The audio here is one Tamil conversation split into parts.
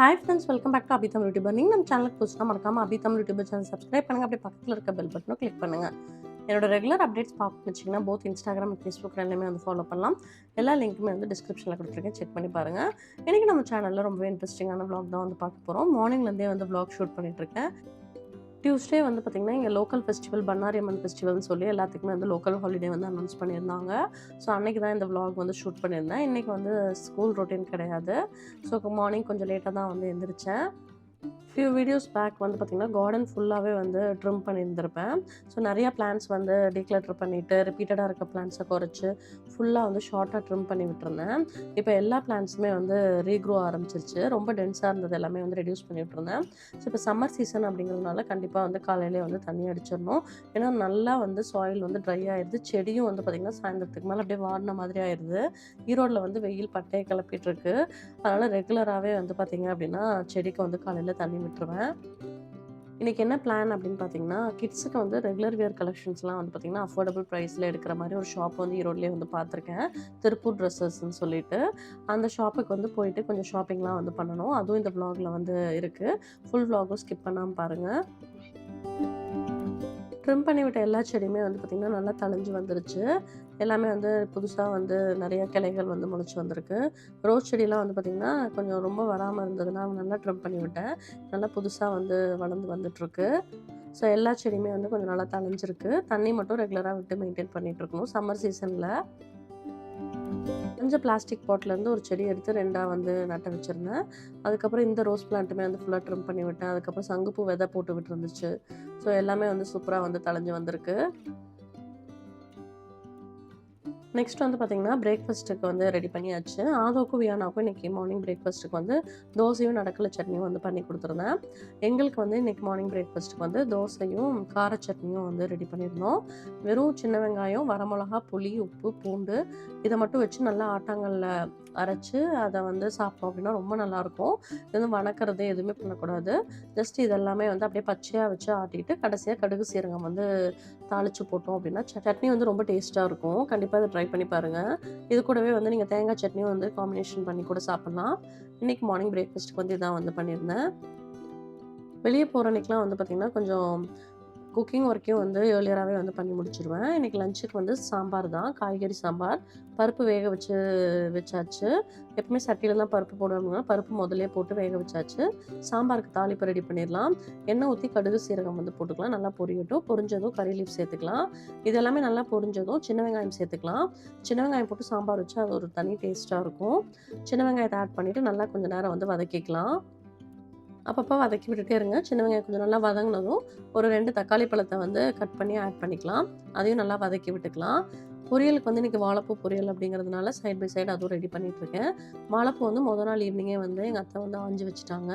Hi friends welcome back to Abi Tamil YouTuber நீங்கள் நம்ம சேனலுக்கு புதுசாக மறக்காம Abi Tamil YouTuber channel subscribe பண்ணுங்கள் அப்படியே பக்கத்தில் இருக்க பெல் பட்டனும் கிளிக் பண்ணுங்கள் என்னோட ரெகுலர் அப்டேட்ஸ் பார்க்கணும்னு வச்சிங்கன்னா போத் இன்ஸ்டாகிராம் ஃபேஸ்புக் எல்லாமே வந்து ஃபாலோ பண்ணலாம். எல்லா லிங்க்குமே வந்து டிஸ்கிரிப்ஷனில் கொடுத்துருக்கேன். செக் பண்ணி பாருங்கள் இன்றைக்கி நம்ம சேனலில் ரொம்பவே இன்ட்ரெஸ்டிங்கான வ்ளாக் தான் வந்து பார்க்க போகிறோம் மார்னிங்லேருந்தே வந்து vlog ஷூட் பண்ணிகிட்ருக்கேன் டியூஸ்டே வந்து பார்த்திங்கன்னா இங்கே லோக்கல் ஃபெஸ்டிவல் பண்ணாரி அம்மன் ஃபெஸ்டிவல்னு சொல்லி எல்லாத்துக்குமே வந்து லோக்கல் ஹாலிடே வந்து அனௌன்ஸ் பண்ணியிருந்தாங்க. ஸோ அன்றைக்கி தான் இந்த விலாக் வந்து ஷூட் பண்ணியிருந்தேன். இன்றைக்கி வந்து ஸ்கூல் ரொட்டீன் கிடையாது. ஸோ மார்னிங் கொஞ்சம் லேட்டாக தான் வந்து எழுந்திரிச்சேன் ஃபியூ வீடியோஸ் பேக் வந்து பார்த்திங்கன்னா கார்டன் ஃபுல்லாகவே வந்து ட்ரிம் பண்ணியிருந்திருப்பேன். ஸோ நிறையா பிளான்ஸ் வந்து டீக்ளட்டர் பண்ணிவிட்டு ரிப்பீட்டடாக இருக்க பிளான்ஸை குறைச்சி ஃபுல்லாக வந்து ஷார்ட்டாக ட்ரிம் பண்ணி விட்டுருந்தேன். இப்போ எல்லா பிளான்ஸுமே வந்து ரீக்ரோ ஆரம்பிச்சிருச்சு. ரொம்ப டென்ஸாக இருந்தது எல்லாமே வந்து ரெடியூஸ் பண்ணி விட்டுருந்தேன். ஸோ இப்போ சம்மர் சீசன் அப்படிங்கிறதுனால கண்டிப்பாக வந்து காலையிலே வந்து தண்ணி அடிச்சிடணும். ஏன்னா நல்லா வந்து சாயில் வந்து ட்ரை ஆயிடுது செடியும் வந்து பார்த்திங்கன்னா சாயந்தரத்துக்கு மேலே அப்படியே வாடின மாதிரி ஆயிடுது ஈரோட்டில் வந்து வெயில் பட்டையை கிளப்பிட்டு இருக்கு. அதனால் ரெகுலராகவே வந்து பார்த்திங்க அப்படின்னா செடிக்கு வந்து காலையில் தண்ணி விட்டுருவேன். இன்றைக்கி என்ன பிளான் அப்படின்னு பார்த்தீங்கன்னா கிட்ஸுக்கு வந்து ரெகுலர் வியர் கலெக்ஷன்ஸ்லாம் வந்து பார்த்திங்கன்னா அஃபோர்டபுள் ப்ரைஸில் எடுக்கிற மாதிரி ஒரு ஷாப் வந்து ஈரோட்லேயே வந்து பார்த்துருக்கேன் திருப்பூர் ட்ரெஸ்ஸஸ்ன்னு சொல்லிட்டு. அந்த ஷாப்புக்கு வந்து போயிட்டு கொஞ்சம் ஷாப்பிங்லாம் வந்து பண்ணணும். அதுவும் இந்த ப்ளாகில் வந்து இருக்குது ஃபுல் vlogகும் ஸ்கிப் பண்ணாமல் பாருங்கள் ட்ரிம் பண்ணி விட்ட எல்லா செடியுமே வந்து பார்த்திங்கன்னா நல்லா தழைஞ்சு வந்துருச்சு. எல்லாமே வந்து புதுசாக வந்து நிறைய கிளைகள் வந்து முளைச்சி வந்திருக்கு. ரோஸ் செடியெலாம் வந்து பார்த்திங்கன்னா கொஞ்சம் ரொம்ப வராமல் இருந்ததுன்னா நல்லா ட்ரிம் பண்ணி விட்டேன். நல்லா புதுசாக வந்து வளர்ந்து வந்துட்டுருக்கு. ஸோ எல்லா செடியுமே வந்து கொஞ்சம் நல்லா தழைஞ்சிருக்கு. தண்ணி மட்டும் ரெகுலராக விட்டு மெயின்டைன் பண்ணிகிட்ருக்கணும் சம்மர் சீசனில் கொஞ்சம் பிளாஸ்டிக் பாட்டிலேருந்து ஒரு செடி எடுத்து ரெண்டாக வந்து நட்ட வச்சுருந்தேன். அதுக்கப்புறம் இந்த ரோஸ் பிளான்ட்டுமே வந்து ஃபுல்லாக ட்ரிம் பண்ணி விட்டேன். அதுக்கப்புறம் சங்குப்பூ விதை போட்டு விட்டுருந்துச்சு. ஸோ எல்லாமே வந்து சூப்பராக வந்து தழைஞ்சு வந்திருக்கு. நெக்ஸ்ட் வந்து பார்த்திங்கன்னா பிரேக்ஃபாஸ்ட்டுக்கு வந்து ரெடி பண்ணியாச்சு. ஆதோக்கும் வியானாக்கும் இன்றைக்கி மார்னிங் பிரேக்ஃபாஸ்ட்டுக்கு வந்து தோசையும் நடக்கலை சட்னியும் வந்து பண்ணி கொடுத்துருந்தேன். எங்களுக்கு வந்து இன்றைக்கி மார்னிங் பிரேக்ஃபாஸ்ட்டுக்கு வந்து தோசையும் கார சட்னியும் வந்து ரெடி பண்ணியிருந்தோம். வெறும் சின்ன வெங்காயம் வரமிளகா புளி உப்பு பூண்டு இதை மட்டும் வச்சு நல்லா ஆட்டாங்கல்ல அரைச்சி அதை வந்து சாப்பிட்டோம் அப்படின்னா ரொம்ப நல்லாயிருக்கும். இது வந்து வணக்கிறது எதுவுமே பண்ணக்கூடாது. ஜஸ்ட் இதெல்லாமே வந்து அப்படியே பச்சையாக வச்சு ஆட்டிட்டு கடைசியாக கடுகு சீரகம் வந்து தாளித்து போட்டோம் அப்படின்னா சட்னி வந்து ரொம்ப டேஸ்ட்டாக இருக்கும். கண்டிப்பாக அதை ட்ரை பண்ணி பாருங்கள் இது கூடவே வந்து நீங்கள் தேங்காய் சட்னியும் வந்து காம்பினேஷன் பண்ணி கூட சாப்பிட்லாம். இன்றைக்கி மார்னிங் பிரேக்ஃபாஸ்ட்டுக்கு வந்து இதான் வந்து பண்ணியிருந்தேன். வெளியே போகிற அன்றைக்கெலாம் வந்து பார்த்திங்கன்னா கொஞ்சம் குக்கிங் ஒர்க்கையும் வந்து ஏர்லியராகவே வந்து பண்ணி முடிச்சுருவேன். இன்றைக்கி லஞ்சுக்கு வந்து சாம்பார் தான். காய்கறி சாம்பார். பருப்பு வேக வச்சு வச்சாச்சு. எப்பவுமே சட்டியில் தான் பருப்பு போடுவாங்க பருப்பு முதல்லே போட்டு வேக வச்சாச்சு. சாம்பாருக்கு தாளிப்பு ரெடி பண்ணிடலாம். எண்ணெய் ஊற்றி கடுகு சீரகம் வந்து போட்டுக்கலாம். நல்லா பொரியட்டும். பொரிஞ்சதும் கறி லீஃப் சேர்த்துக்கலாம். இது எல்லாமே நல்லா பொரிஞ்சதும் சின்ன வெங்காயம் சேர்த்துக்கலாம். சின்ன வெங்காயம் போட்டு சாம்பார் வச்சு அது ஒரு தனி டேஸ்ட்டாக இருக்கும். சின்ன வெங்காயத்தை ஆட் பண்ணிவிட்டு நல்லா கொஞ்சம் நேரம் வந்து வதக்கிக்கலாம். அப்பப்போ வதக்கி விட்டுட்டே இருங்க. சின்ன வெங்காயம் கொஞ்சம் நல்லா வதங்கினதும் ஒரு ரெண்டு தக்காளி பழத்தை வந்து கட் பண்ணி ஆட் பண்ணிக்கலாம். அதையும் நல்லா வதக்கி விட்டுக்கலாம். பொரியலுக்கு வந்து இன்றைக்கி வாழைப்பூ பொரியல் அப்படிங்கிறதுனால சைட் பை சைடு அதுவும் ரெடி பண்ணிகிட்டு இருக்கேன் வாழைப்பூ வந்து மொதல் நாள் ஈவினிங்கே வந்து எங்கள் அத்தை வந்து ஆஞ்சு வச்சுட்டாங்க.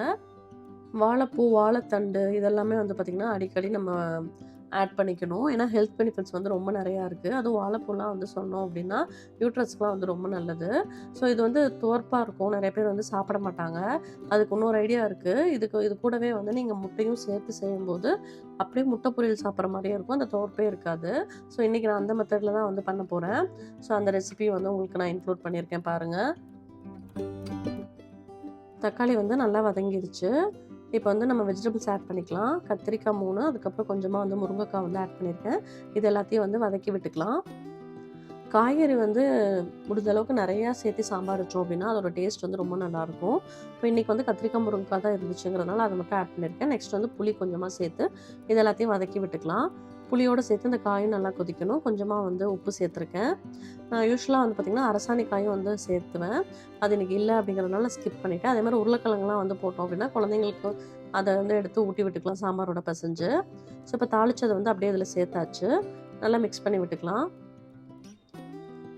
வாழைப்பூ வாழைத்தண்டு இதெல்லாமே வந்து பார்த்திங்கன்னா அடிக்கடி நம்ம ஆட் பண்ணிக்கணும். ஏன்னா ஹெல்த் பெனிஃபிட்ஸ் வந்து ரொம்ப நிறையா இருக்குது அதுவும் வாழைப்பூலாம் வந்து சொன்னோம் அப்படின்னா யூட்ரஸ்க்குலாம் வந்து ரொம்ப நல்லது. ஸோ இது வந்து துவர்ப்பாக இருக்கும். நிறைய பேர் வந்து சாப்பிட மாட்டாங்க. அதுக்கு இன்னொரு ஐடியா இருக்குது இதுக்கு இது கூடவே வந்து நீங்கள் முட்டையும் சேர்த்து செய்யும்போது அப்படியே முட்டை பொரியல் சாப்பிட்ற மாதிரியே இருக்கும். அந்த துவர்ப்பே இருக்காது. ஸோ இன்றைக்கி நான் அந்த மெத்தடில் தான் வந்து பண்ண போகிறேன் ஸோ அந்த ரெசிபி வந்து உங்களுக்கு நான் இன்க்ளூட் பண்ணியிருக்கேன் பாருங்கள் தக்காளி வந்து நல்லா வதங்கிடுச்சு இப்போ வந்து நம்ம வெஜிடபிள்ஸ் ஆட் பண்ணிக்கலாம். கத்திரிக்காய் மூணு அதுக்கப்புறம் கொஞ்சமாக வந்து முருங்கைக்காய் வந்து ஆட் பண்ணியிருக்கேன் இது எல்லாத்தையும் வந்து வதக்கி விட்டுக்கலாம். காய்கறி வந்து முடிஞ்ச அளவுக்கு நிறையா சேர்த்து சாம்பார் வச்சோம் அப்படின்னா அதோட டேஸ்ட் வந்து ரொம்ப நல்லாயிருக்கும். இப்போ இன்றைக்கி வந்து கத்திரிக்காய் முருங்கைக்காய் தான் இருந்துச்சுங்கிறதுனால அதை மட்டும் ஆட் பண்ணியிருக்கேன் நெக்ஸ்ட் வந்து புளி கொஞ்சமாக சேர்த்து இது எல்லாத்தையும் வதக்கி விட்டுக்கலாம். புளியோடு சேர்த்து இந்த காயும் நல்லா கொதிக்கணும். கொஞ்சமாக வந்து உப்பு சேர்த்துருக்கேன். நான் யூஸ்வலாக வந்து பார்த்திங்கன்னா அரசாணி காயும் வந்து சேர்த்துவேன். அது எனக்கு இல்லை அப்படிங்கிறதுனால ஸ்கிப் பண்ணிவிட்டேன் அதே மாதிரி உருளைக்கிழங்குலாம் வந்து போட்டோம் அப்படின்னா குழந்தைங்களுக்கு அதை வந்து எடுத்து ஊட்டி விட்டுக்கலாம் சாம்பாரோட பிசைஞ்சு. ஸோ இப்போ தாளிச்சதை வந்து அப்படியே இதில் சேர்த்தாச்சு. நல்லா மிக்ஸ் பண்ணி விட்டுக்கலாம்.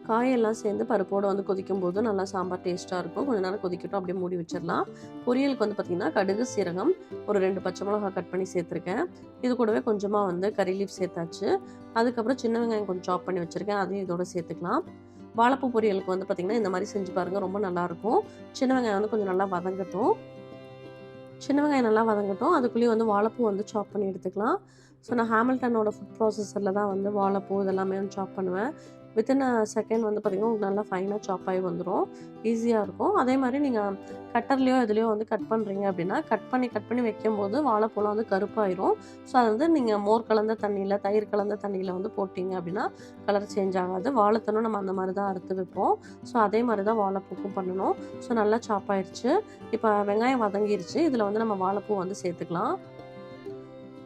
காயெல்லாம் சேர்ந்து பருப்போடு வந்து கொதிக்கும் போது நல்லா சாம்பார் டேஸ்ட்டாக இருக்கும். கொஞ்ச நேரம் கொதிக்கட்டும் அப்படியே மூடி வச்சிடலாம். பொரியலுக்கு வந்து பார்த்திங்கன்னா கடுகு சீரகம் ஒரு ரெண்டு பச்சை மிளகா கட் பண்ணி சேர்த்துருக்கேன். இது கூடவே கொஞ்சமாக வந்து கறி லீஃப் சேர்த்தாச்சு. அதுக்கப்புறம் சின்ன வெங்காயம் கொஞ்சம் சாப் பண்ணி வச்சுருக்கேன். அதையும் இதோட சேர்த்துக்கலாம். வாழைப்பூ பொரியலுக்கு வந்து பார்த்திங்கன்னா இந்த மாதிரி செஞ்சு பாருங்கள் ரொம்ப நல்லாயிருக்கும் சின்ன வெங்காயம் வந்து கொஞ்சம் நல்லா வதங்கட்டும். சின்ன வெங்காயம் நல்லா வதங்கட்டும். அதுக்குள்ளேயும் வந்து வாழைப்பூ வந்து சாப் பண்ணி எடுத்துக்கலாம். ஸோ நான் ஹேமில்டனோட ஃபுட் ப்ராசஸரில் தான் வந்து வாழைப்பூ இதெல்லாமே வந்து சாப் பண்ணுவேன். வித்தின் அ செகண்ட் வந்து பார்த்திங்கன்னா உங்களுக்கு நல்லா ஃபைனாக சாப் ஆகி வந்துடும் ஈஸியாக இருக்கும். அதே மாதிரி நீங்கள் கட்டர்லேயோ இதுலேயோ வந்து கட் பண்ணுறீங்க அப்படின்னா கட் பண்ணி கட் பண்ணி வைக்கும்போது வாழைப்பூலாம் வந்து கருப்பாயிரும். ஸோ அது வந்து நீங்கள் மோர் கலந்த தண்ணியில் தயிர் கலந்த தண்ணியில் வந்து போட்டிங்க அப்படின்னா கலர் சேஞ்ச் ஆகாது. வாழைத்தனும் நம்ம அந்த மாதிரி தான் அறுத்து வைப்போம். ஸோ அதே மாதிரி தான் வாழைப்பூக்கும் பண்ணணும். ஸோ நல்லா சாப் ஆயிடுச்சு இப்போ வெங்காயம் வதங்கிருச்சு. இதில் வந்து நம்ம வாழைப்பூ வந்து சேர்த்துக்கலாம்.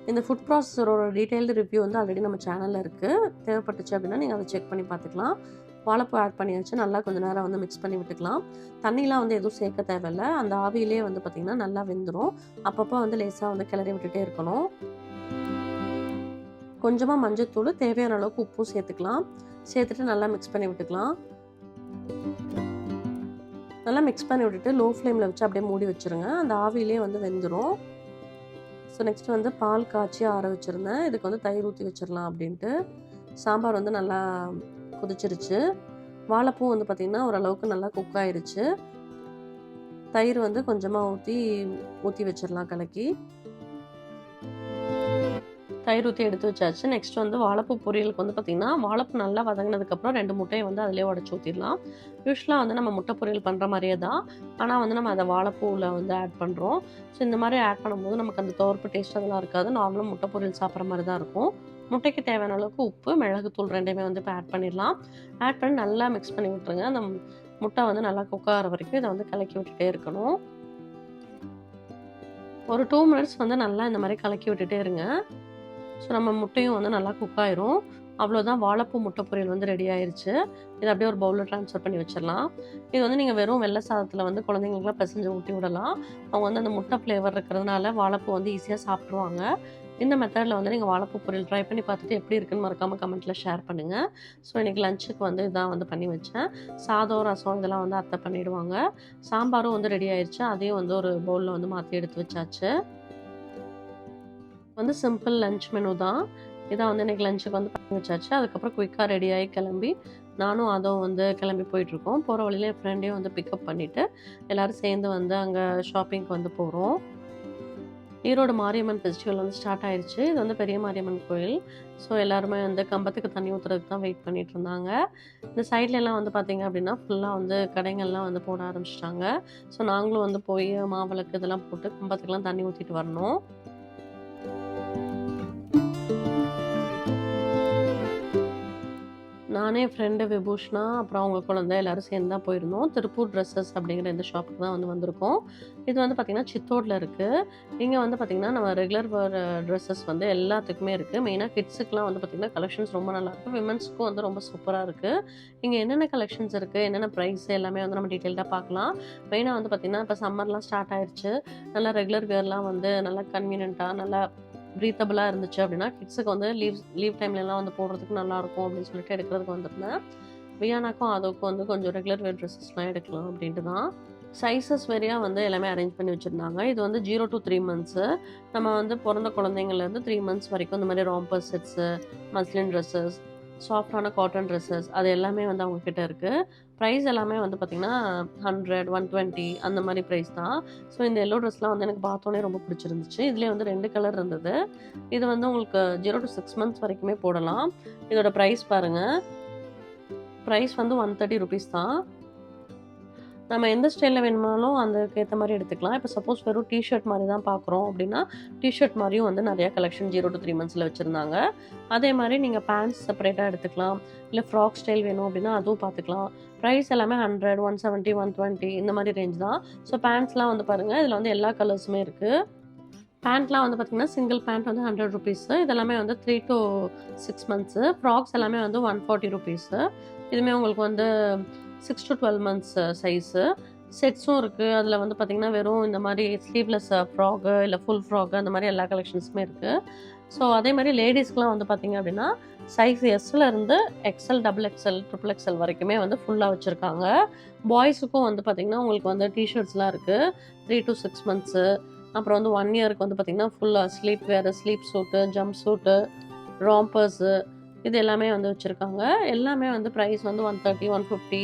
இந்த ஃபுட் ப்ராசஸரோட டீட்டெயில்டு ரிவ்யூ வந்து ஆல்ரெடி நம்ம சேனலில் இருக்குது தேவைப்பட்டுச்சு அப்படின்னா நீங்கள் அதை செக் பண்ணி பார்த்துக்கலாம். வாழைப்பூ ஆட் பண்ணி வச்சு நல்லா கொஞ்சம் நேரம் வந்து மிக்ஸ் பண்ணி விட்டுக்கலாம். தண்ணிலாம் வந்து எதுவும் சேர்க்க தேவையில்ல. அந்த ஆவியிலே வந்து பார்த்திங்கன்னா நல்லா வெந்துடும் அப்பப்போ வந்து லேசாக வந்து கிளறி விட்டுட்டே இருக்கணும். கொஞ்சமாக மஞ்சத்தூள் தேவையான அளவுக்கு உப்பும் சேர்த்துக்கலாம். சேர்த்துட்டு நல்லா மிக்ஸ் பண்ணி விட்டுக்கலாம். நல்லா மிக்ஸ் பண்ணி விட்டுட்டு லோ ஃப்ளேமில் வச்சு அப்படியே மூடி வச்சுருங்க. அந்த ஆவியிலே வந்து வெந்துடும் ஸோ நெக்ஸ்ட் வந்து பால் காய்ச்சி ஆற வச்சுருந்தேன். இதுக்கு வந்து தயிர் ஊற்றி வச்சிடலாம் அப்படின்ட்டு. சாம்பார் வந்து நல்லா கொதிச்சிருச்சு. வாழைப்பூ வந்து பார்த்திங்கன்னா ஓரளவுக்கு நல்லா குக் ஆயிருச்சு. தயிர் வந்து கொஞ்சமாக ஊற்றி ஊற்றி வச்சிடலாம் கலக்கி. தயிர் ஊற்றி எடுத்து வச்சாச்சு. நெக்ஸ்ட் வந்து வாழைப்பூ பொரியலுக்கு வந்து பார்த்திங்கன்னா வாழைப்பூ நல்லா வதங்கினதுக்கப்புறம் ரெண்டு முட்டையை வந்து அதிலே உடச்சி ஊற்றிடலாம் யூஸ்வலாக வந்து நம்ம முட்டை பொரியல் பண்ணுற மாதிரியே தான். ஆனால் வந்து நம்ம அதை வாழைப்பூவில் வந்து ஆட் பண்ணுறோம் ஸோ இந்த மாதிரி ஆட் பண்ணும்போது நமக்கு அந்த துவர்ப்பு டேஸ்ட் அதெல்லாம் இருக்காது. நார்மலாக முட்டை பொரியல் சாப்பிட்ற மாதிரி தான் இருக்கும். முட்டைக்கு தேவையான அளவுக்கு உப்பு மிளகுத்தூள் ரெண்டையுமே வந்து இப்போ ஆட் பண்ணிடலாம். ஆட் பண்ணி நல்லா மிக்ஸ் பண்ணி விட்டுருங்க. அந்த முட்டை வந்து நல்லா குக் ஆகிற வரைக்கும் இதை வந்து கலக்கி விட்டுட்டே இருக்கணும். ஒரு டூ மினிட்ஸ் வந்து நல்லா இந்த மாதிரி கலக்கி விட்டுட்டே இருங்க. ஸோ நம்ம முட்டையும் வந்து நல்லா குக் ஆயிரும். அவ்வளோதான் வாழைப்பூ முட்டை பொரியல் வந்து ரெடி ஆயிருச்சு. இதை அப்படியே ஒரு பவுலில் ட்ரான்ஸ்ஃபர் பண்ணி வச்சிடலாம். இது வந்து நீங்கள் வெறும் வெள்ளை சாதத்தில் வந்து குழந்தைங்களுக்குலாம் பிசைஞ்சு ஊட்டி விடலாம். அவங்க வந்து அந்த முட்டை ஃப்ளேவர் இருக்கிறதுனால வாழைப்பூ வந்து ஈஸியாக சாப்பிட்ருவாங்க இந்த மெத்தடில் வந்து நீங்கள் வாழைப்பூ பொரியல் ட்ரை பண்ணி பார்த்துட்டு எப்படி இருக்குன்னு மறக்காமல் கமெண்ட்டில் ஷேர் பண்ணுங்கள் ஸோ இன்றைக்கி லஞ்சுக்கு வந்து இதான் வந்து பண்ணி வச்சேன். சாதம் ரசம் இதெல்லாம் வந்து அத்தை பண்ணிவிடுவாங்க சாம்பாரும் வந்து ரெடி ஆயிடுச்சு அதையும் வந்து ஒரு பவுலில் வந்து மாற்றி எடுத்து வச்சாச்சு. வந்து சிம்பிள் லஞ்ச் மெனு தான். இதான் வந்து இன்றைக்கி லஞ்சுக்கு வந்து பண்ணி வச்சாச்சு அதுக்கப்புறம் குயிக்காக ரெடியாகி கிளம்பி நானும் அதுவும் வந்து கிளம்பி போயிட்டுருக்கோம். போகிற வழியில் என் ஃப்ரெண்டையும் வந்து பிக்கப் பண்ணிவிட்டு எல்லோரும் சேர்ந்து வந்து அங்கே ஷாப்பிங்க்கு வந்து போகிறோம் ஈரோடு மாரியம்மன் ஃபெஸ்டிவல் வந்து ஸ்டார்ட் ஆயிடுச்சு இது வந்து பெரிய மாரியம்மன் கோயில். ஸோ எல்லாருமே வந்து கம்பத்துக்கு தண்ணி ஊற்றுறதுக்கு தான் வெயிட் பண்ணிட்டு இருந்தாங்க. இந்த சைட்லலாம் வந்து பார்த்திங்க அப்படின்னா ஃபுல்லாக வந்து கடைகள்லாம் வந்து போட ஆரம்பிச்சிட்டாங்க. ஸோ நாங்களும் வந்து போய் மாவிளக்கு இதெல்லாம் போட்டு கம்பத்துக்கெலாம் தண்ணி ஊற்றிட்டு வரணும். நானே ஃப்ரெண்டு விபூஷ்ணா அப்புறம் அவங்க குழந்தை எல்லோரும் சேர்ந்து தான் போயிருந்தோம். திருப்பூர் ட்ரெஸ்ஸஸ் அப்படிங்கிற இந்த ஷாப்புக்கு தான் வந்து வந்திருக்கோம். இது வந்து பார்த்திங்கன்னா சித்தோடில் இருக்குது இங்கே வந்து பார்த்திங்கன்னா நம்ம ரெகுலர் வேர் ட்ரெஸ்ஸஸ் வந்து எல்லாத்துக்குமே இருக்குது மெயினாக கிட்ஸுக்குலாம் வந்து பார்த்திங்கன்னா கலெக்ஷன்ஸ் ரொம்ப நல்லாயிருக்கும் விமன்ஸ்க்கும் வந்து ரொம்ப சூப்பராக இருக்குது இங்கே என்னென்ன கலெக்ஷன்ஸ் இருக்குது என்னென்ன ப்ரைஸ் எல்லாமே வந்து நம்ம டீட்டெயில்டாக பார்க்கலாம் மெயினாக வந்து பார்த்திங்கன்னா இப்போ சம்மர்லாம் ஸ்டார்ட் ஆயிடுச்சு நல்லா ரெகுலர் வேர்லாம் வந்து நல்லா கன்வீனியண்ட்டாக நல்லா ப்ரீத்தபிளாக இருந்துச்சு அப்படின்னா கிட்ஸுக்கு வந்து லீவ் லீவ் டைம்லலாம் வந்து போடுறதுக்கு நல்லாயிருக்கும் அப்படின்னு சொல்லிட்டு எடுக்கிறதுக்கு வந்திருந்தேன். வியானாக்கும் அதுக்கும் வந்து கொஞ்சம் ரெகுலர் வேர் ட்ரெஸ்ஸஸ்லாம் எடுக்கலாம் அப்படின்ட்டு தான். சைஸஸ் வரையாக வந்து எல்லாமே அரேஞ்ச் பண்ணி வச்சுருந்தாங்க. இது வந்து ஜீரோ டு த்ரீ மந்த்ஸு நம்ம வந்து பிறந்த குழந்தைங்கள்லேருந்து த்ரீ மந்த்ஸ் வரைக்கும் இந்த மாதிரி ராம்பர் செட்ஸு மஸ்லின் ட்ரெஸ்ஸஸ் சாஃப்டான காட்டன் ட்ரெஸ்ஸஸ் அது எல்லாமே வந்து அவங்கக்கிட்ட இருக்குது ப்ரைஸ் எல்லாமே வந்து பார்த்திங்கன்னா ஹண்ட்ரட் ஒன் டுவெண்ட்டி அந்த மாதிரி ப்ரைஸ் தான். ஸோ இந்த எல்லோ ட்ரெஸ்லாம் வந்து எனக்கு பார்த்தோன்னே ரொம்ப பிடிச்சிருந்துச்சு. இதுலேயே வந்து ரெண்டு கலர் இருந்தது. இது வந்து உங்களுக்கு ஜீரோ டு சிக்ஸ் மந்த்ஸ் வரைக்குமே போடலாம். இதோட ப்ரைஸ் பாருங்கள் ப்ரைஸ் வந்து ஒன் தேர்ட்டி ருபீஸ் தான். நம்ம எந்த ஸ்டைலில் வேணுமானாலும் அதுக்கு ஏற்ற மாதிரி எடுத்துக்கலாம். இப்போ சப்போஸ் வெறும் டிஷர்ட் மாதிரி தான் பார்க்குறோம் அப்படின்னா டிஷர்ட் மாதிரியும் வந்து நிறையா கலெக்ஷன் ஜீரோ டு த்ரீ மந்த்ஸில் வச்சுருந்தாங்க. அதே மாதிரி நீங்கள் பேண்ட்ஸ் செப்பரேட்டாக எடுத்துக்கலாம். இல்லை ஃப்ராக் ஸ்டைல் வேணும் அப்படின்னா அதுவும் பார்த்துக்கலாம் ப்ரைஸ் எல்லாமே hundred one seventy one twenty இந்த மாதிரி ரேஞ்ச் தான். ஸோ பேண்ட்ஸ்லாம் வந்து பாருங்கள் இதில் வந்து எல்லா கலர்ஸுமே இருக்குது பேண்ட்லாம் வந்து பார்த்திங்கன்னா சிங்கிள் பேண்ட் வந்து ஹண்ட்ரட் ருபீஸு இதெல்லாமே வந்து three to six months frocks எல்லாமே வந்து ஒன் ஃபார்ட்டி ருபீஸு இதுவுமே உங்களுக்கு வந்து six to twelve months size செட்ஸும் இருக்குது அதில் வந்து பார்த்திங்கன்னா வெறும் இந்த மாதிரி ஸ்லீவ்லெஸ் ஃப்ராகு இல்லை ஃபுல் ஃப்ராகு அந்த மாதிரி எல்லா கலெக்ஷன்ஸுமே இருக்குது ஸோ அதே மாதிரி லேடிஸ்க்குலாம் வந்து பார்த்திங்க அப்படின்னா சைஸ் எஸ்ஸில் இருந்து XL double XL triple XL வரைக்குமே வந்து ஃபுல்லாக வச்சுருக்காங்க. பாய்ஸுக்கும் வந்து பார்த்திங்கன்னா உங்களுக்கு வந்து டிஷர்ட்ஸ்லாம் இருக்குது த்ரீ டு சிக்ஸ் மந்த்ஸு அப்புறம் வந்து ஒன் இயருக்கு வந்து பார்த்திங்கன்னா ஃபுல்லாக ஸ்லீப் வேறு ஸ்லீப் சூட்டு ஜம்ப் சூட்டு ராம்பர்ஸு இது எல்லாமே வந்து வச்சுருக்காங்க. எல்லாமே வந்து ப்ரைஸ் வந்து ஒன் தேர்ட்டி ஒன் ஃபிஃப்டி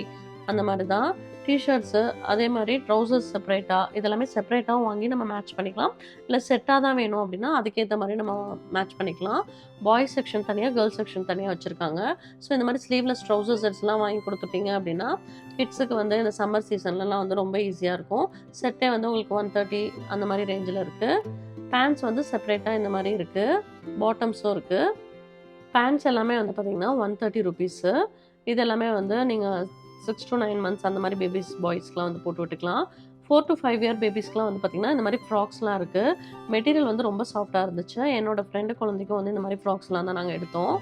அந்த மாதிரி தான் டிஷர்ட்ஸு அதே மாதிரி ட்ரௌசர்ஸ் செப்பரேட்டாக இதெல்லாமே செப்பரேட்டாக வாங்கி நம்ம மேட்ச் பண்ணிக்கலாம். இல்லை செட்டாக தான் வேணும் அப்படின்னா அதுக்கேற்ற மாதிரி நம்ம மேட்ச் பண்ணிக்கலாம். பாய்ஸ் செக்ஷன் தனியாக கேர்ள்ஸ் செக்ஷன் தனியாக வச்சுருக்காங்க. ஸோ இந்த மாதிரி ஸ்லீவ்லெஸ் ட்ரௌசர்ஸ்லாம் வாங்கி கொடுத்துட்டீங்க அப்படின்னா கிட்ஸுக்கு வந்து இந்த சம்மர் சீசன்லலாம் வந்து ரொம்ப ஈஸியாக இருக்கும். செட்டே வந்து உங்களுக்கு ஒன் தேர்ட்டி அந்த மாதிரி ரேஞ்சில் இருக்குது பேண்ட்ஸ் வந்து செப்பரேட்டாக இந்த மாதிரி இருக்குது பாட்டம்ஸும் இருக்குது பேண்ட்ஸ் எல்லாமே வந்து பார்த்திங்கன்னா ஒன் தேர்ட்டி ருபீஸு இது எல்லாமே வந்து நீங்கள் சிக்ஸ் டு நைன் மந்த்ஸ் அந்த மாதிரி பேபிஸ் பாய்ஸ்க்கெலாம் வந்து போட்டு விட்டுக்கலாம். ஃபோர் டு ஃபைவ் இயர் பேபிஸ்க்குலாம் வந்து பார்த்திங்கன்னா இந்த மாதிரி ஃப்ராக்ஸ்லாம் இருக்குது மெட்டீரியல் வந்து ரொம்ப சாஃப்டாக இருந்துச்சு. என்னோட ஃப்ரெண்டு குழந்தைக்கும் வந்து இந்த மாதிரி ஃப்ராக்ஸ்லாம் தான் நாங்கள் எடுத்தோம்.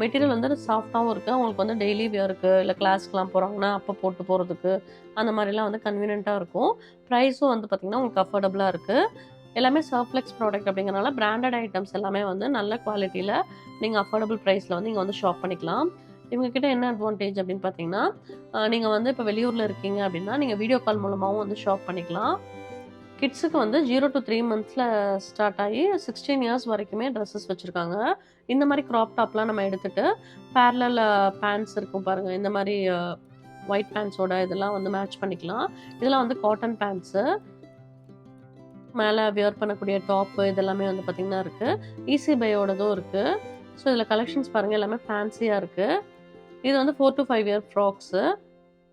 மெட்டீரியல் வந்து சாஃப்டாகவும் இருக்குது அவங்களுக்கு வந்து டெய்லி வியருக்கு இல்லை கிளாஸ்க்கெலாம் போகிறாங்கன்னா அப்போ போட்டு போகிறதுக்கு அந்த மாதிரிலாம் வந்து கன்வீனியண்ட்டாக இருக்கும். ப்ரைஸும் வந்து பார்த்திங்கன்னா உங்களுக்கு அஃபோர்டபுளாக இருக்குது எல்லாமே சர்ஃப்ளெக்ஸ் ப்ராடக்ட் அப்படிங்கிறனால பிராண்டட் ஐட்டம்ஸ் எல்லாமே வந்து நல்ல குவாலிட்டியில் நீங்கள் அஃபோர்டபுள் ப்ரைஸில் வந்து இங்கே வந்து ஷாப் பண்ணிக்கலாம். இவங்கக்கிட்ட என்ன அட்வான்டேஜ் அப்படின்னு பார்த்தீங்கன்னா நீங்கள் வந்து இப்போ வெளியூரில் இருக்கீங்க அப்படின்னா நீங்கள் வீடியோ கால் மூலமாகவும் வந்து ஷாப் பண்ணிக்கலாம். கிட்ஸுக்கு வந்து ஜீரோ டு த்ரீ மந்த்ஸில் ஸ்டார்ட் ஆகி சிக்ஸ்டீன் இயர்ஸ் வரைக்குமே ட்ரெஸ்ஸஸ் வச்சுருக்காங்க. இந்த மாதிரி க்ராப் டாப்லாம் நம்ம எடுத்துகிட்டு பேரலில் பேண்ட்ஸ் இருக்கும் பாருங்கள் இந்த மாதிரி ஒயிட் பேண்ட்ஸோட இதெல்லாம் வந்து மேட்ச் பண்ணிக்கலாம். இதெல்லாம் வந்து காட்டன் பேண்ட்ஸு மேலே வியர் பண்ணக்கூடிய டாப்பு இதெல்லாமே வந்து பார்த்திங்கன்னா இருக்குது ஈசி பையோடதும் இருக்குது ஸோ இதில் கலெக்ஷன்ஸ் பாருங்கள் எல்லாமே ஃபேன்சியாக இருக்குது இது வந்து four to five year frocks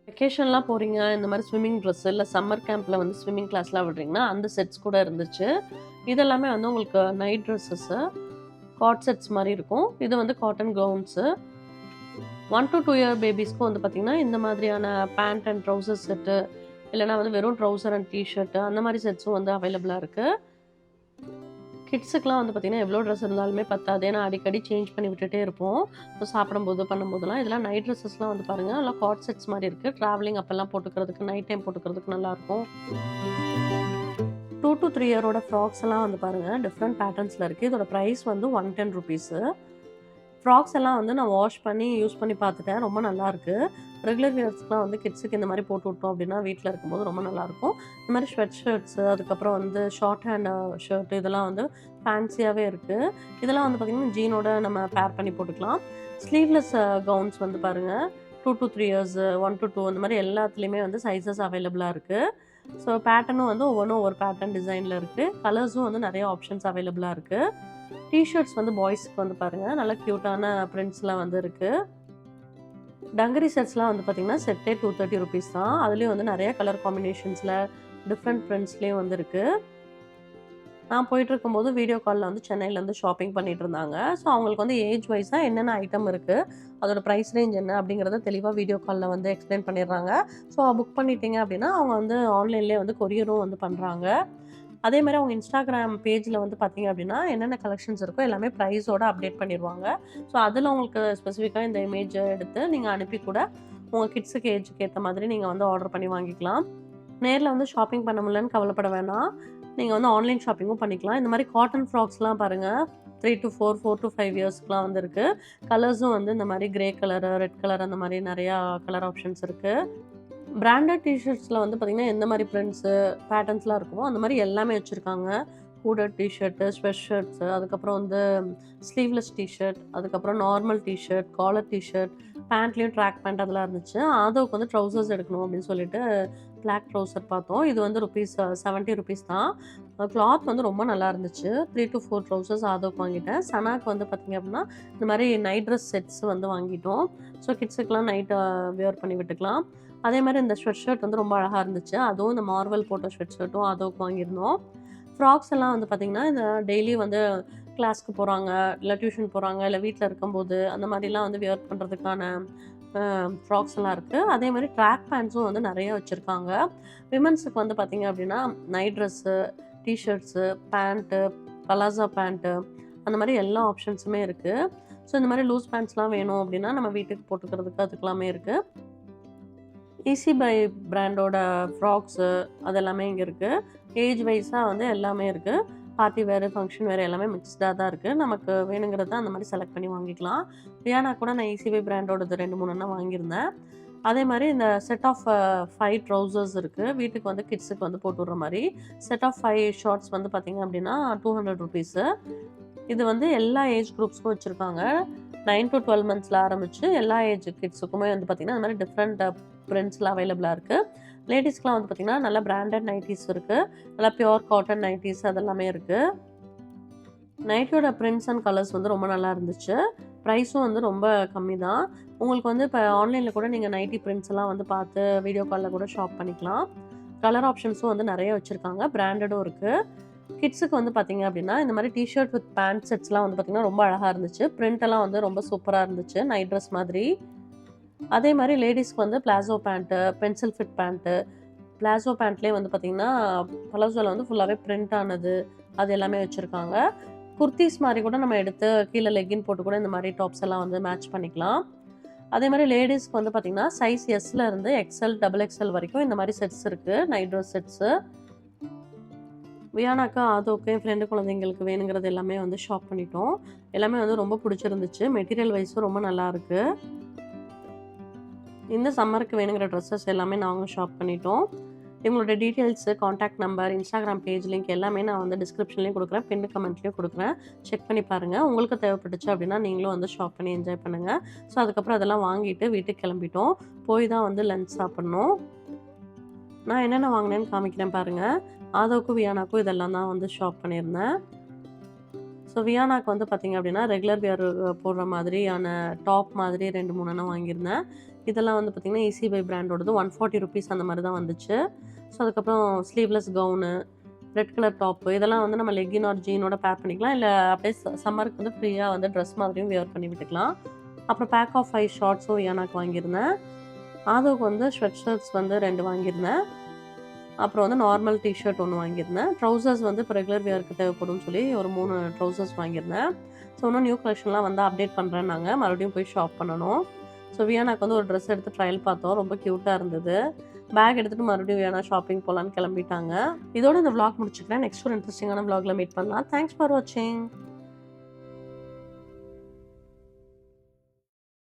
வெக்கேஷன்லாம் போகிறீங்க இந்த மாதிரி ஸ்விம்மிங் ட்ரெஸ் இல்லை சம்மர் கேம்பில் வந்து ஸ்விம்மிங் கிளாஸ்லாம் விடுறீங்கன்னா அந்த செட்ஸ் கூட இருந்துச்சு. இதெல்லாமே வந்து உங்களுக்கு நைட் ட்ரெஸ்ஸஸ்ஸு காட் செட்ஸ் மாதிரி இருக்கும். இது வந்து cotton gowns one to two year பேபிஸ்க்கும் வந்து பார்த்திங்கன்னா இந்த மாதிரியான பேண்ட் அண்ட் ட்ரௌசர் செட்டு இல்லைனா வந்து வெறும் ட்ரௌசர் அண்ட் டிஷர்ட்டு அந்த மாதிரி செட்ஸும் வந்து அவைலபிளாக இருக்குது கிட்ஸுக்கெலாம் வந்து பார்த்திங்கன்னா எவ்வளோ ட்ரெஸ் இருந்தாலுமே பத்தாது. ஏன்னா அடிக்கடி சேஞ்ச் பண்ணி விட்டுட்டே இருப்போம். இப்போ சாப்பிடும்போது பண்ணும்போதெல்லாம் இதெல்லாம் நைட் ட்ரெஸ்ஸஸ்லாம் வந்து பாருங்கள் நல்லா காட் செட்ஸ் மாதிரி இருக்குது ட்ராவலிங் அப்போல்லாம் போட்டுக்கிறதுக்கு நைட் டைம் போட்டுக்கிறதுக்கு நல்லாயிருக்கும் டூ டு த்ரீ இயரோட ஃப்ராக்ஸ் எல்லாம் வந்து பாருங்கள் டிஃப்ரெண்ட் பேட்டர்ன்ஸில் இருக்குது இதோட ப்ரைஸ் வந்து ஒன் டென் ருபீஸு ஃப்ராக்ஸ் எல்லாம் வந்து நான் வாஷ் பண்ணி யூஸ் பண்ணி பார்த்துட்டேன். ரொம்ப நல்லாயிருக்கு ரெகுலர் வியர்ஸ்க்குலாம் வந்து கிட்ஸுக்கு இந்த மாதிரி போட்டு விட்டோம் அப்படின்னா வீட்டில் இருக்கும்போது ரொம்ப நல்லாயிருக்கும் இந்த மாதிரி ஸ்வெட் ஷர்ட்ஸு அதுக்கப்புறம் வந்து ஷார்ட் ஹேண்ட் ஷர்ட் இதெல்லாம் வந்து ஃபேன்சியாகவே இருக்குது இதெல்லாம் வந்து பார்த்திங்கன்னா ஜீனோட நம்ம பேர் பண்ணி போட்டுக்கலாம். ஸ்லீவ்லெஸ் கவுன்ஸ் வந்து பாருங்கள் two to three years one to two அந்த மாதிரி எல்லாத்துலேயுமே வந்து சைஸஸ் அவைலபிளாக இருக்குது ஸோ பேட்டர்னும் வந்து ஒவ்வொன்றும் ஒவ்வொரு பேட்டர்ன் டிசைனில் இருக்குது கலர்ஸும் வந்து நிறைய ஆப்ஷன்ஸ் அவைலபிளாக இருக்குது டிஷர்ட்ஸ் வந்து பாய்ஸ்க்கு வந்து பாருங்கள் நல்ல க்யூட்டான ப்ரிண்ட்ஸ்லாம் வந்து இருக்குது டங்கரி செட்ஸ்லாம் வந்து பார்த்திங்கன்னா செட்டே டூ தேர்ட்டி ருபீஸ் தான். அதுலேயும் வந்து நிறைய கலர் காம்பினேஷன்ஸில் டிஃப்ரெண்ட் ப்ரிண்ட்ஸ்லேயும் வந்து இருக்குது நான் போயிட்டுருக்கும்போது வீடியோ காலில் வந்து சென்னையிலேருந்து ஷாப்பிங் பண்ணிகிட்டு இருந்தாங்க. ஸோ அவங்களுக்கு வந்து ஏஜ் வைஸாக என்னென்ன ஐட்டம் இருக்குது அதோட ப்ரைஸ் ரேஞ்ச் என்ன அப்படிங்கிறத தெளிவாக வீடியோ காலில் வந்து எக்ஸ்பிளைன் பண்ணிடுறாங்க. ஸோ புக் பண்ணிட்டீங்க அப்படின்னா அவங்க வந்து ஆன்லைன்லேயே வந்து கொரியரும் வந்து பண்ணுறாங்க அதே மாதிரி அவங்க இன்ஸ்டாகிராம் பேஜில் வந்து பார்த்தீங்க அப்படின்னா என்னென்ன கலெக்ஷன்ஸ் இருக்கோ எல்லாமே ப்ரைஸோட அப்டேட் பண்ணிடுவாங்க. ஸோ அதில் உங்களுக்கு ஸ்பெசிஃபிக்காக இந்த இமேஜ் எடுத்து நீங்கள் அனுப்பி கூட உங்கள் கிட்ஸுக்கு ஏஜுக்கு ஏற்ற மாதிரி நீங்கள் வந்து ஆர்டர் பண்ணி வாங்கிக்கலாம். நேரில் வந்து ஷாப்பிங் பண்ண முடியலன்னு கவலைப்பட வேணாம். நீங்கள் வந்து ஆன்லைன் ஷாப்பிங்கும் பண்ணிக்கலாம். இந்த மாதிரி காட்டன் ஃப்ராக்ஸ்லாம் பாருங்கள் three to four four to five இயர்ஸ்க்குலாம் வந்துருக்கு கலர்ஸும் வந்து இந்த மாதிரி கிரே கலரு ரெட் கலர் அந்த மாதிரி நிறையா கலர் ஆப்ஷன்ஸ் இருக்குது பிராண்டட் டிஷர்ட்ஸில் வந்து பார்த்திங்கன்னா எந்த மாதிரி ப்ரிண்ட்ஸு பேட்டர்ன்ஸ்லாம் இருக்குமோ அந்த மாதிரி எல்லாமே வச்சுருக்காங்க. ஹூடட் டிஷர்ட்டு ஸ்வெட் ஷர்ட்ஸு அதுக்கப்புறம் வந்து ஸ்லீவ்லெஸ் டிஷர்ட் அதுக்கப்புறம் நார்மல் டிஷர்ட் காலர் டிஷர்ட் பேண்ட்லேயும் ட்ராக் பேண்ட் அதெல்லாம் இருந்துச்சு. ஆதோவுக்கு வந்து ட்ரௌசர்ஸ் எடுக்கணும் அப்படின்னு சொல்லிட்டு பிளாக் ட்ரௌசர் பார்த்தோம். இது வந்து ருபீஸ் செவன்ட்டி ருபீஸ் தான். கிளாத் வந்து ரொம்ப நல்லா இருந்துச்சு. த்ரீ டு ஃபோர் ட்ரௌசர்ஸ் ஆதோக்கு வாங்கிட்டேன். சனாக்கு வந்து பார்த்திங்க அப்படின்னா இந்த மாதிரி நைட் ட்ரெஸ் செட்ஸ் வந்து வாங்கிட்டோம். ஸோ கிட்ஸுக்கெலாம் நைட்டு வியர் பண்ணி விட்டுக்கலாம். அதே மாதிரி இந்த ஸ்வெட் ஷர்ட் வந்து ரொம்ப அழகாக இருந்துச்சு. அதுவும் இந்த மார்வல் போட்ட ஸ்வெட் ஷர்ட்டும் அதுவும் வாங்கியிருந்தோம். ஃப்ராக்ஸ் எல்லாம் வந்து பார்த்திங்கன்னா இந்த டெய்லி வந்து கிளாஸ்க்கு போகிறாங்க இல்லை டியூஷன் போகிறாங்க இல்லை வீட்டில் இருக்கும்போது அந்த மாதிரிலாம் வந்து வியர் பண்ணுறதுக்கான ஃப்ராக்ஸ் எல்லாம் இருக்குது அதே மாதிரி ட்ராக் பேண்ட்ஸும் வந்து நிறைய வச்சுருக்காங்க. விமன்ஸுக்கு வந்து பார்த்திங்க அப்படின்னா night dress T-shirts pant palazzo pant அந்த மாதிரி எல்லா ஆப்ஷன்ஸுமே இருக்குது ஸோ இந்த மாதிரி லூஸ் பேண்ட்ஸ்லாம் வேணும் அப்படின்னா நம்ம வீட்டுக்கு போட்டுக்கிறதுக்கு அதுக்கெல்லாமே இருக்குது ஈஸி பை பிராண்டோட ஃப்ராக்ஸு அதெல்லாமே இங்கே இருக்குது ஏஜ் வைஸாக வந்து எல்லாமே இருக்குது பார்ட்டி வேறு ஃபங்க்ஷன் வேறு எல்லாமே மிக்ஸ்டாக தான் இருக்குது நமக்கு வேணுங்கிறத அந்த மாதிரி செலக்ட் பண்ணி வாங்கிக்கலாம். ஏன்னா கூட நான் ஈஸி பை பிராண்டோடது ரெண்டு மூணுன்னா வாங்கியிருந்தேன். அதே மாதிரி இந்த செட் ஆஃப் ஃபைவ் ட்ரௌசர்ஸ் இருக்குது வீட்டுக்கு வந்து கிட்ஸுக்கு வந்து போட்டு விட்ற மாதிரி. செட் ஆஃப் ஃபைவ் ஷார்ட்ஸ் வந்து பார்த்திங்க அப்படின்னா டூ ஹண்ட்ரட் ருபீஸு இது வந்து எல்லா ஏஜ் குரூப்ஸ்க்கும் வச்சுருக்காங்க. நைன் டு டுவெல் மந்த்ஸில் ஆரம்பித்து எல்லா ஏஜ் கிட்ஸுக்குமே வந்து பார்த்திங்கன்னா அந்த மாதிரி டிஃப்ரெண்ட் பிரிண்ட்ஸ்லாம் அவைலபிளாக இருக்குது லேடிஸ்க்குலாம் வந்து பார்த்திங்கன்னா நல்ல பிராண்டட் நைட்டிஸ் இருக்குது நல்லா பியோர் காட்டன் நைட்டிஸ் அதெல்லாமே இருக்குது நைட்டியோட பிரிண்ட்ஸ் அண்ட் கலர்ஸ் வந்து ரொம்ப நல்லா இருந்துச்சு. ப்ரைஸும் வந்து ரொம்ப கம்மி தான் உங்களுக்கு வந்து இப்போ ஆன்லைனில் கூட நீங்கள் நைட்டி பிரிண்ட்ஸ் எல்லாம் வந்து பார்த்து வீடியோ காலில் கூட ஷாப் பண்ணிக்கலாம். கலர் ஆப்ஷன்ஸும் வந்து நிறைய வச்சுருக்காங்க. பிராண்டடும் இருக்குது கிட்ஸுக்கு வந்து பார்த்தீங்க அப்படின்னா இந்த மாதிரி டிஷர்ட் வித் பேண்ட் செட்ஸ்லாம் வந்து பார்த்திங்கன்னா ரொம்ப அழகாக இருந்துச்சு. பிரிண்டெல்லாம் வந்து ரொம்ப சூப்பராக இருந்துச்சு. நைட் ட்ரெஸ் மாதிரி. அதே மாதிரி லேடிஸ்க்கு வந்து palazzo pant pencil fit pant palazzo பேண்ட்லேயே வந்து பார்த்திங்கன்னா பலோசோவில் வந்து ஃபுல்லாகவே பிரிண்ட் ஆனது அது எல்லாமே வச்சுருக்காங்க. குர்த்திஸ் மாதிரி கூட நம்ம எடுத்து கீழே லெக்கின் போட்டு கூட இந்த மாதிரி டாப்ஸ் எல்லாம் வந்து மேட்ச் பண்ணிக்கலாம். அதே மாதிரி லேடிஸ்க்கு வந்து பார்த்திங்கன்னா சைஸ் எஸ்ல இருந்து எக்ஸ்எல் டபுள் எக்ஸ்எல் வரைக்கும் இந்த மாதிரி செட்ஸ் இருக்குது நைட் ட்ரெஸ் செட்ஸு வியானாக்கா ஆதோக்கு என் ஃப்ரெண்டு குழந்தைங்களுக்கு வேணுங்கிறது எல்லாமே வந்து ஷாப் பண்ணிட்டோம். எல்லாமே வந்து ரொம்ப பிடிச்சிருந்துச்சு. மெட்டீரியல் வைஸும் ரொம்ப நல்லாயிருக்கு இந்த சம்மருக்கு வேணுங்கிற ட்ரெஸ்ஸஸ் எல்லாமே நாங்கள் ஷாப் பண்ணிட்டோம். இவங்களோட details contact number Instagram page link எல்லாமே நான் வந்து டிஸ்கிரிப்ஷன்லேயும் கொடுக்குறேன். பின் கமெண்ட்லேயும் கொடுக்குறேன். செக் பண்ணி பாருங்கள் உங்களுக்கு தேவைப்பட்டுச்சு அப்படின்னா நீங்களும் வந்து ஷாப் பண்ணி என்ஜாய் பண்ணுங்கள் ஸோ அதுக்கப்புறம் அதெல்லாம் வாங்கிட்டு வீட்டுக்கு கிளம்பிட்டோம். போய் தான் வந்து லஞ்ச் சாப்பிட்ணும். நான் என்னென்ன வாங்கினேன்னு காமிக்கிறேன் பாருங்கள் ஆதோக்கும் வியானாக்கும் இதெல்லாம் தான் வந்து ஷாப் பண்ணியிருந்தேன். ஸோ வியானாக்கு வந்து பார்த்திங்க அப்படின்னா ரெகுலர் வியர் போடுற மாதிரியான டாப் மாதிரி ரெண்டு மூணுனா வாங்கியிருந்தேன். இதெல்லாம் வந்து பார்த்திங்கன்னா இசிபை பை பிராண்டோடது ஒன் ஃபார்ட்டி ருபீஸ் அந்த மாதிரி தான் வந்துச்சு. ஸோ அதுக்கப்புறம் sleeveless gown red colour top இதெல்லாம் வந்து நம்ம லெக்கின் ஆர் ஜீனோட பேக் பண்ணிக்கலாம். இல்லை அப்படியே சம்மருக்கு வந்து ஃப்ரீயாக வந்து ட்ரெஸ் மாதிரியும் வியர் பண்ணி விட்டுக்கலாம். அப்புறம் பேக் ஆஃப் ஃபைவ் ஷார்ட்ஸும் வியானாக்கு வாங்கியிருந்தேன். ஆதோக்கு வந்து ஸ்வெட் ஷர்ட்ஸ் வந்து ரெண்டு வாங்கியிருந்தேன். அப்புறம் வந்து நார்மல் டிஷர்ட் ஒன்று வாங்கியிருந்தேன். ட்ரௌசர்ஸ் வந்து இப்போ ரெகுலர் வியருக்கு தேவைப்படும் சொல்லி ஒரு மூணு ட்ரௌசர்ஸ் வாங்கியிருந்தேன். ஸோ இன்னும் நியூ கலெக்ஷன்லாம் வந்து அப்டேட் பண்ணுறேன் நாங்கள் மறுபடியும் போய் ஷாப் பண்ணணும். ஸோ வியானாக்கு வந்து ஒரு ட்ரெஸ் எடுத்து ட்ரையல் பார்த்தோம். ரொம்ப க்யூட்டாக இருந்தது. பேக் எடுத்துகிட்டு மறுபடியும் வியானா ஷாப்பிங் போகலான்னு கிளம்பிட்டாங்க. இதோட இந்த விளாக் முடிச்சுக்கிறேன். நெக்ஸ்ட் ஒரு இன்ட்ரெஸ்டிங்கான விளாகில் மீட் பண்ணலாம். தேங்க்ஸ் ஃபார் வாட்சிங்